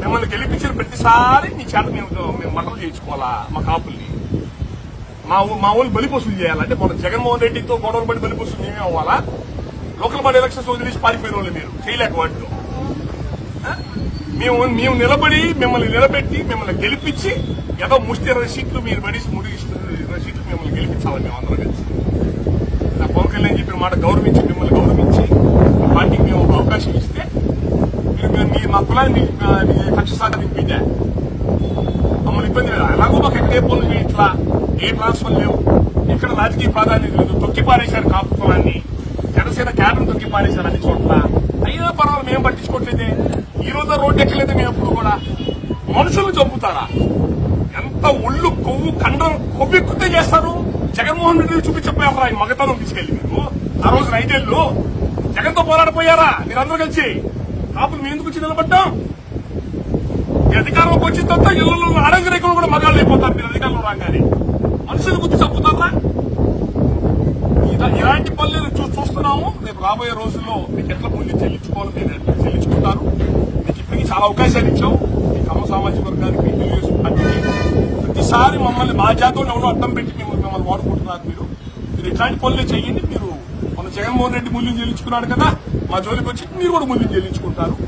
మిమ్మల్ని గెలిపించిన ప్రతిసారి మీ చేత మేము మేము మటలు చేయించుకోవాలా? మా కాపుల్ని. మా మా ఊళ్ళు బలిపోసులు చేయాలంటే మన జగన్మోహన్ రెడ్డితో గొడవలు పడి బలిపోసులు మేమే అవ్వాలా? లోకల్ బాడీ ఎలక్షన్స్ వదిలేసి పారిపోయిన వాళ్ళు మీరు. చేయలేక వాటిలో. మేము మేము నిలబడి మిమ్మల్ని నిలబెట్టి మిమ్మల్ని గెలిపించి ఏదో ముష్టి ఇరవై సీట్లు మీరు పడి ముడి ఇరవై సీట్లు మిమ్మల్ని గెలిపించాలి మేము అందరం కలిసి? నా పవన్ కళ్యాణ్ చెప్పిన మాట గౌరవించి మిమ్మల్ని గౌరవించి మా పార్టీకి మేము ఒక అవకాశం ఇస్తే మీరు మీరు- మీ మా కక్ష సాధింపించా మమ్మల్ని ఇబ్బంది లేదు అలాగో మాకు ఎక్కడ ఏ పనులు ఇట్లా ఏ ట్రాన్స్ఫర్ లేవు ఎక్కడ రాజకీయ ప్రాధాన్యత లేదు తొక్కి పారేశారు కాపు కులాన్ని జనసేన క్యాడర్ తొక్కి పారేశారు అన్ని చోట్ల అయినా పర్వాలేదు మేము పట్టించుకోవట్లేదే ఈ రోజు రోడ్డు ఎక్కలేదు మేము ఎప్పుడు కూడా మనుషులు చంపుతారా ఎంత ఒళ్ళు కొవ్వు కండం కొవ్వెక్కుతే చేస్తారు జగన్మోహన్ రెడ్డి చూపించకపోయారా ఈ మగతనం తీసుకెళ్ళి మీరు ఆ రోజు ఐదేళ్ళు జగన్తో పోరాడిపోయారా మీరందరూ కలిసి కాపులు మేము ఎందుకు వచ్చి నిలబడ్డాం? అధికారంలోకి వచ్చిన తర్వాత ఇళ్ళలో అడంగరేకులు కూడా మగాళ్ళు అయిపోతారు మీరు అధికారంలో రాగానే. మనుషులు బుద్ధి చంపుతారా? ఇలాంటి పనులు చూస్తున్నాము. రేపు రాబోయే రోజుల్లో మీకు ఎట్లా మూల్యం చెల్లించుకోవాలి మీరు ఎట్లా చెల్లించుకుంటారు? మీకు ఇప్పటికీ చాలా అవకాశాలు ఇచ్చాం. మీ కమ సామాజిక వర్గానికి ప్రతిసారి మమ్మల్ని మా జాతంలో ఎవరో అడ్డం పెట్టి మిమ్మల్ని వాడుకుంటున్నారు మీరు. మీరు ఇట్లాంటి పనులు చేయండి జగన్మోహన్ రెడ్డి మూల్యం చెల్లించుకున్నాడు కదా మా జోలికి వచ్చి మీరు కూడా మూల్యం చెల్లించుకుంటారు.